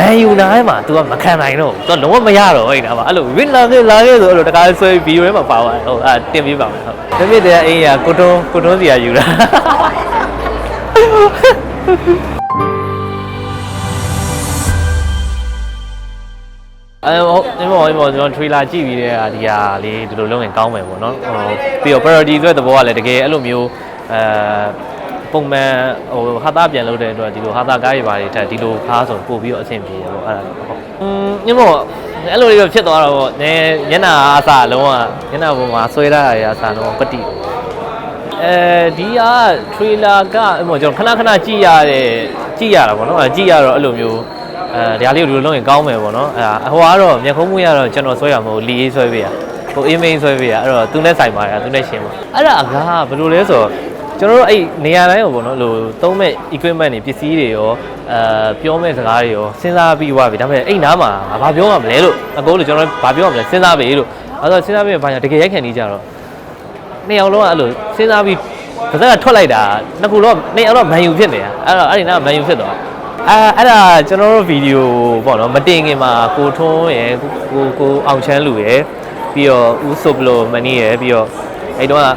မန်ယူနားထဲမှာ तू ကမခံနိုင်တော့ဘူး तू လုံးဝမရတော့ဘူးအဲ့ဒါပါအဲ့လိုဝင်းလာခဲ့လာခဲ့ဆိုအဲ့လိုတကားဆွဲဗီဒီယိုထဲမှာပါသွားတယ်ဟုတ်အဲ့တင်ပြပါမယ်ဟုတ်တပြည့်တည်းအင်းရကိုတွန်းကိုတွန်းစီရယူတာအဲဟုတ်ဒီမောဒီမောကျွန်တော် trailer ကြည့်ပြီးတဲ့ဟာဒီဟာလေးဒီလိုလုံးရင်ကောင်းမယ်ပေါ့နော်ဟိုပြီးတော့ priority ဆိုတဲ့သဘောကလည်းတကယ်အဲ့လိုမျိုးအဲ ပုံမှန်ဟိုဟာတာပြန်လုပ်တဲ့အတွက်ဒီလိုဟာတာကားတွေပါတွေထက်ဒီလိုကားဆိုပို့ပြီးတော့အဆင်ပြေတယ်ပေါ့အဲ့ဒါဟုတ်อืมညမောအဲ့လိုလေးတော့ဖြစ်သွားတော့ပေါ့နည်းညနာအစားလုံးဝညနာပေါ်မှာဆွဲထားရအစားလုံးပတိအဲဒီက trailer ကအဲ့မောကျွန်တော်ခဏခဏကြည့်ရတဲ့ကြည့်ရတာပေါ့နော်အဲကြည့်ရတော့အဲ့လိုမျိုးအဲဒီဟာလေးကိုဒီလိုလုပ်ရင်ကောင်းမယ်ပေါ့နော်အဲဟိုကတော့မျက်ခုံးမွေးရတော့ကျွန်တော်ဆွဲရမဟုတ်လီအေးဆွဲပေးရဟို email ဆွဲပေးရအဲ့တော့သူနဲ့ဆိုင်ပါတယ်သူနဲ့ရှင်းပါအဲ့ဒါအကားဘယ်လိုလဲဆိုတော့ ကျွန်တော်တို့အဲ့နေရာတိုင်းကိုပေါ့နော်လို့သုံးမဲ့ equipment တွေပစ္စည်းတွေရောအဲပြောမဲ့စကားတွေရောစဉ်းစားပြီးသွားပြီဒါပေမဲ့အဲ့နားမှာဘာပြောရမလဲလို့အကိုလို့ကျွန်တော်ဘာပြောရမလဲစဉ်းစားပြီလို့အဲ့တော့စဉ်းစားပြီးဘာညာတကယ်ရိုက်ခံနေကြတော့နှစ်ယောက်လုံးကအဲ့လိုစဉ်းစားပြီးပါဇက်ကထွက်လိုက်တာနှစ်ခုတော့နှစ်ယောက်တော့မန်ယူဖြစ်နေတာအဲ့တော့အဲ့ဒီနားမန်ယူဖြစ်သွားအာအဲ့ဒါကျွန်တော်တို့ဗီဒီယိုပေါ့နော်မတင်ခင်မှာကိုထွန်းရယ်ကိုကိုအောင်ချမ်းလူရယ်ပြီးတော့ဦးဆိုပလိုမနီရယ်ပြီးတော့အဲ့တော့အဲ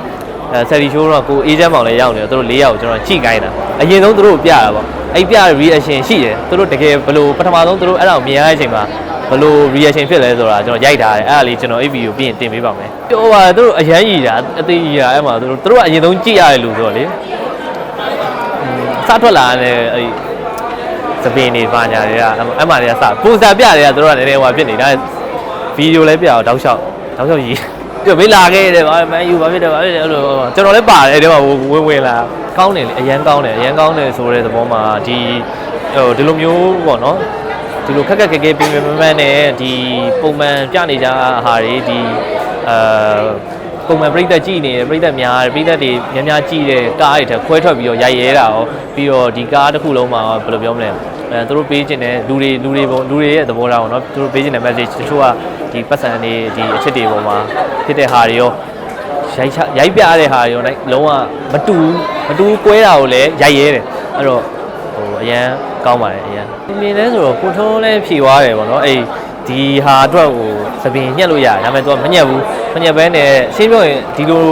ဆယ်ရီရှိုးတော့ကိုအေးချမ်းမောင်လည်းရောက်နေတော့သူတို့၄ယောက်ကျွန်တော်ကြည့်ခိုင်းတာအရင်ဆုံးသူတို့ပြတာပေါ့အဲ့ပြ reaction ရှိတယ်သူတို့တကယ်ဘလို့ပထမဆုံးသူတို့အဲ့ဒါကိုမြင်ရတဲ့အချိန်မှာဘလို့ reaction ဖြစ်လဲဆိုတာကျွန်တော်ရိုက်ထားတယ်အဲ့ဒါလေးကျွန်တော်အဲ့ဗီဒီယိုပြီးရင်တင်ပေးပါမယ်ပြောပါသူတို့အရန်ကြီးတာအသေးကြီးတာအဲ့မှာသူတို့သူတို့ကအရင်ဆုံးကြည့်ရတယ်လို့ဆိုတော့လေစထွက်လာတဲ့အဲ့စပင်းနေပါညာတွေကအဲ့မှာတွေကစပုံစံပြတွေကသူတို့ကလည်းနည်းနည်းဟိုဖြစ်နေတာဗီဒီယိုလည်းပြအောင်တောက်လျှောက်တောက်လျှောက်ကြီး ပြမေးလာခဲ့တယ်ဗာမန်ယူဗာဖြစ်တယ်ဗာဖြစ်တယ်အဲ့လိုကျွန်တော်လည်းပါတယ်အဲ့ဒီမှာဝင်ဝင်လာကောင်းတယ်လေအရန်ကောင်းတယ်အရန်ကောင်းတယ်ဆိုတဲ့သဘောမှာဒီဟိုဒီလိုမျိုးပေါ့နော်ဒီလိုခက်ခက်ခဲခဲပြင်းပြင်းမမန်းနဲ့ဒီပုံမှန်ပြနေကြဟာတွေဒီအာပုံမှန်ပြိတ္တကြည့်နေတယ်ပြိတ္တများတယ်ပြိတ္တတွေများများကြည့်တဲ့ကားတွေထက်ခွဲထွက်ပြီးတော့ရိုက်ရဲတာရောပြီးတော့ဒီကားတစ်ခုလုံးမှာဘယ်လိုပြောမလဲ အဲသူတို့ပေးခြင်းတဲ့လူတွေလူတွေပုံလူတွေရဲ့သဘောထားပေါ့နော်သူတို့ပေးခြင်းတဲ့ message တချို့ကဒီပတ်စံတွေဒီအချက်တွေပေါ်မှာဖြစ်တဲ့ဟာတွေရောရိုက်ချရိုက်ပြတဲ့ဟာတွေရောလိုက်လုံးဝမတူမတူကွဲတာကိုလည်းရိုက်ရဲတယ်အဲ့တော့ဟိုအရန်ကောင်းပါတယ်အရန်မြင်လဲဆိုတော့ကိုထုံးလည်းဖြေသွားတယ်ပေါ့နော်အဲ့ဒီဟာအတွက်ကိုသပင်ညှက်လို့ရတယ်ဒါပေမဲ့ तू ကမညှက်ဘူးမညှက်ဘဲနဲ့ရှင်းပြောရင်ဒီလို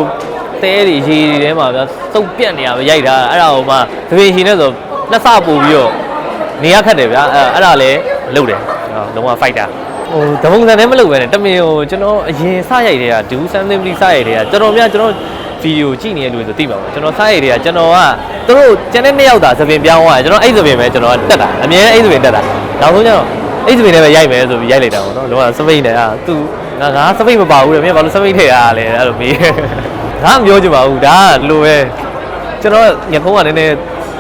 တဲတွေရေတွေထဲမှာဗျာစုပ်ပြက်နေရပဲရိုက်တာအဲ့ဒါဟိုမှသပင်ရှင်နဲ့ဆိုနှစ်ဆပို့ပြီးတော့ နေရခက်တယ်ဗျာအဲ့အဲ့ဒါလည်းလုပ်တယ်ဟောလုံးဝ fighter ဟိုတပုံစံနဲ့မလုပ်ပဲနဲ့တမင်ဟိုကျွန်တော်အရင်စရိုက်တွေက do something please စရိုက်တွေကတော်တော်များကျွန်တော်ဗီဒီယိုကြည့်နေတဲ့လူတွေဆိုသိပါမှာကျွန်တော်စရိုက်တွေကကျွန်တော်ကသူတို့ကျန်တဲ့နှစ်ယောက်သာသပင်ပြောင်းသွားတယ်ကျွန်တော်အဲ့သပင်ပဲကျွန်တော်တက်တာအမြဲအဲ့သပင်တက်တာနောက်ဆုံးကျတော့အဲ့သပင်နဲ့ပဲရိုက်မယ်ဆိုပြီးရိုက်လိုက်တာပေါ့နော်လုံးဝစပိတ်နဲ့အာသူငါငါစပိတ်မပါဘူးလေမင်းဘာလို့စပိတ်ထည့်ရလဲအဲ့လိုမေးငါမပြောချင်ပါဘူးဒါကလိုပဲကျွန်တော်ညခုံးကနည်းနည်း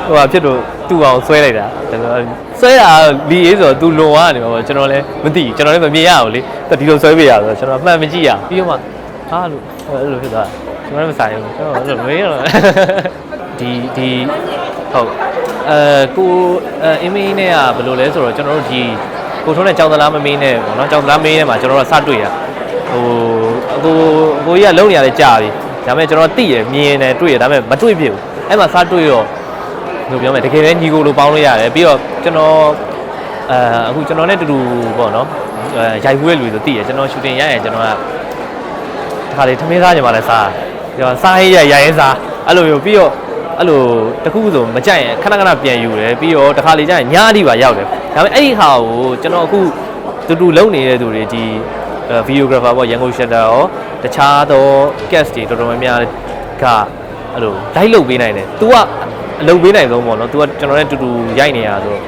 ဟိုဟာဖြစ်တော့ တူအောင်ဆွဲလိုက်တာကျွန်တော်ဆွဲတာလီအေးဆိုတော့ तू လွန်သွားတယ်ပေါ့ကျွန်တော်လည်းမသိကျွန်တော်လည်းမမြင်ရဘူးလေဒီလိုဆွဲပြရဆိုတော့ကျွန်တော်အမှန်မကြည့်ရပြီးတော့မှဟာလို့အဲ့လိုဖြစ်သွားကျွန်တော်လည်းမဆိုင်ဘူးကျွန်တော်အဲ့လိုမေးတော့ဒီဒီဟုတ်အဲကိုအဲအင်းမင်းနဲ့ကဘယ်လိုလဲဆိုတော့ကျွန်တော်တို့ဒီကိုထုံးနဲ့ကြောင်သလားမမင်းနဲ့ပေါ့နော်ကြောင်သလားမင်းနဲ့မှာကျွန်တော်တို့စတွေ့ရဟိုအကိုအကိုကြီးကလုံနေရတယ်ကြာပြီဒါပေမဲ့ကျွန်တော်သိရမြင်တယ်တွေ့ရဒါပေမဲ့မတွေ့ဖြစ်ဘူးအဲ့မှာစတွေ့တော့ လို့ပြောမယ်တကယ်ပဲညီကိုလိုပေါင်းလို့ရတယ်ပြီးတော့ကျွန်တော်အဲအခုကျွန်တော်နဲ့တူတူပေါ့နော်အဲရိုက်ဘူးရဲ့လူတွေဆိုသိရကျွန်တော်ရှူတင်ရရင်ကျွန်တော်ကတခါလေထမင်းစားကြပါလဲစားကျွန်တော်စားရေးရရိုက်ရင်စားအဲ့လိုမျိုးပြီးတော့အဲ့လိုတခုဆိုမကြိုက်ရင်ခဏခဏပြန်ယူတယ်ပြီးတော့တခါလေကျရင်ညားတိပါရောက်တယ်ဒါပေမဲ့အဲ့ဒီဟာကိုကျွန်တော်အခုတူတူလုံနေတဲ့သူတွေဒီဗီဒီယိုဂရာဖာပေါ့ရန်ကုန်ရှက်တာရောတခြားသော guest တွေတော်တော်များများကအဲ့လို live လုပ်ပေးနိုင်တယ် तू က အလုပ်ပေးနိုင်ဆုံးပေါ့နော် तू ကကျွန်တော်နဲ့တူတူရိုက်နေရဆိုတော့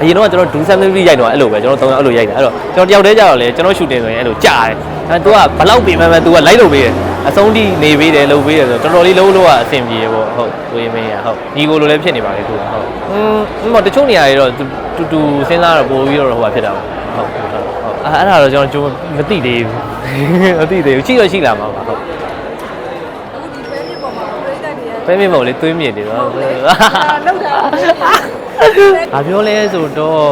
အရင်တော့ကျွန်တော်ဒူဆန်သီးရိုက်တော့အဲ့လိုပဲကျွန်တော်သုံးယောက်အဲ့လိုရိုက်တာအဲ့တော့ကျွန်တော်တယောက်တည်းကြတော့လေကျွန်တော်ရှူတင်ဆိုရင်အဲ့လိုကြာတယ်အဲ तू ကဘလောက်ပြင်မဲ့မဲ့ तू က live လုပ်ပေးတယ်အဆုံးထိနေပေးတယ်လုပ်ပေးတယ်ဆိုတော့တော်တော်လေးလုံးလို့ကအဆင်ပြေပေါ့ဟုတ်ကိုရင်မင်းရဟုတ်ညီကိုလိုလည်းဖြစ်နေပါလေသူကဟုတ်อืมဟိုတချို့နေရာတွေတော့တူတူစဉ်းစားတော့ပို့ပြီးတော့ဟိုဟာဖြစ်တာပေါ့ဟုတ်ဟုတ်ဟုတ်အဲ့အဲ့ဒါတော့ကျွန်တော်မသိသေးဘူးမသိသေးဘူးရှိတော့ရှိလာမှာပါဟုတ် ပဲမြင်မို့လေသွေးမြင်နေတော့လောက်တာ။ဘာပြောလဲဆိုတော့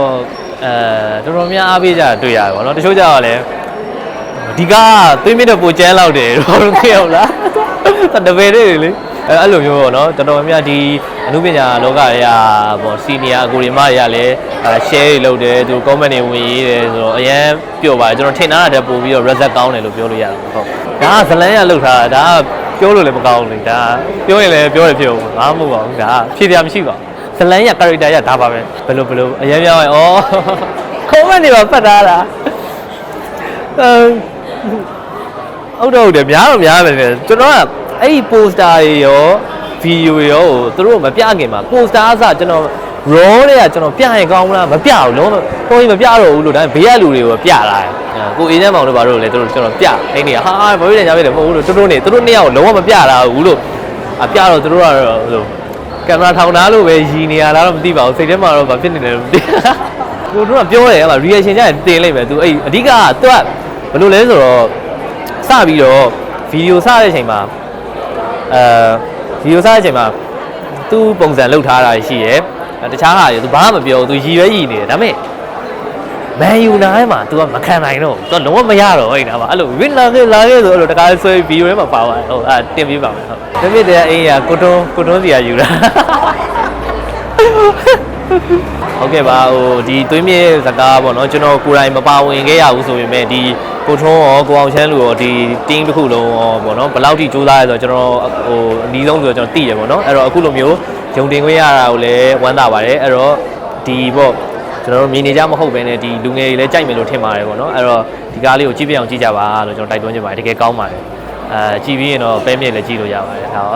အဲတော်တော်များအားပေးကြတာတွေ့ရတယ်ဗောနော်။တချို့ကြတော့လည်းဒီကသွေးမြင့်တဲ့ပိုကျန်းလောက်တယ်တော့သိအောင်လား။တပည့်တွေလေအဲအဲ့လိုမျိုးပေါ့နော်တော်တော်များများဒီအမှုပညာလောကတွေကပေါ့စီနီယာအကိုရီမတွေကလည်းအဲ share တွေလုပ်တယ်သူ comment တွေဝင်ရေးတယ်ဆိုတော့အရင်ပြောပါတယ်ကျွန်တော်ထင်တာတဲ့ပို့ပြီးတော့ result ကောင်းတယ်လို့ပြောလို့ရတယ်ဟုတ်ဒါကဇလန်းရလောက်ထားတာဒါက ပြောလို့လည်းမကောင်းဘူးလေဒါပြောရင်လည်းပြောရဖြစ်ဘူးဘာမှမဟုတ်ပါဘူးဒါဖြေပြမရှိပါဘူးဇလန်းရ character ရဒါပါပဲဘယ်လိုဘယ်လိုအရင်ပြောရင်ဩ comment တွေပါဖတ်ထားတာအဲဟုတ်တော့ဟုတ်တယ်များတော့များတယ်လေကျွန်တော်ကအဲ့ဒီ poster တွေရော video တွေရောကိုသူတို့မပြခင်မှာ poster အစကျွန်တော် raw တွေကကျွန်တော်ပြရင်ကောင်းမလားမပြဘူးလုံးဝကိုကြီးမပြတော့ဘူးလို့ဒါပေမဲ့ဘေးကလူတွေကိုပြလာတယ်အဲကိုအေးနဲ့မောင်တို့ဘာလို့လဲသူတို့ကျွန်တော်ပြအဲ့ဒီကဟာဘာဖြစ်လဲညာဖြစ်တယ်မဟုတ်ဘူးလို့တို့တို့နေတို့နှစ်ယောက်လုံးဝမပြလာဘူးလို့အပြတော့သူတို့ကတော့ဟိုကင်မရာထောင်ထားလို့ပဲရည်နေရလားတော့မသိပါဘူးစိတ်ထဲမှာတော့ဘာဖြစ်နေတယ်လို့မသိကိုတို့ကပြောတယ်အဲ့မှာ reaction ကြရင်တင်လိုက်မယ်သူအဲ့အဓိကကသူကဘယ်လိုလဲဆိုတော့စပြီးတော့ဗီဒီယိုစတဲ့အချိန်မှာအဲဗီဒီယိုစတဲ့အချိန်မှာသူ့ပုံစံလောက်ထားတာရှိရယ်အဲ တခြားဟာတွေသူဘာမှမပြောဘူးသူရည်ရွယ်ရည်နေတယ်ဒါပေမဲ့မန်ယူနာထဲမှာ तू ကမခံနိုင်တော့ဘူး तू လုံးဝမရတော့ဘူးအဲ့ဒါမှာအဲ့လိုဝင်းလာခဲ့လာခဲ့ဆိုအဲ့လိုတကားဆွဲဗီဒီယိုထဲမှာပါသွားတယ်ဟုတ်အဲတင်ပေးပါမယ်ဟုတ်ဒါပေမဲ့တရားအင်းရကိုတွန်းကိုတွန်းစီရယူတာဟုတ်ကဲ့ပါဟိုဒီသွေးမြေစကားပေါ့နော်ကျွန်တော်ကိုယ်တိုင်မပါဝင်ခဲ့ရဘူးဆိုပေမဲ့ဒီ ကိုထွန်းရောကိုအောင်ချမ်းလူရောဒီ team တစ်ခုလုံးရောပေါ့နော်ဘယ်လောက်ထိစူးစမ်းရဲဆိုတော့ကျွန်တော်ဟိုအနီးဆုံးဆိုတော့ကျွန်တော်သိရပေါ့နော်အဲ့တော့အခုလိုမျိုးဂျုံတင်ခွင့်ရတာကိုလည်းဝမ်းသာပါတယ်အဲ့တော့ဒီပေါ့ကျွန်တော်တို့မြင်နေကြမဟုတ်ဘဲနဲ့ဒီလူငယ်တွေလည်းကြိုက်မယ်လို့ထင်ပါတယ်ပေါ့နော်အဲ့တော့ဒီကားလေးကိုကြည့်ပြအောင်ကြည့်ကြပါလို့ကျွန်တော်တိုက်တွန်းချင်ပါတယ်တကယ်ကောင်းပါတယ်အဲကြည့်ပြီးရင်တော့ပဲမြင့်လည်းကြည့်လို့ရပါတယ်ဟုတ်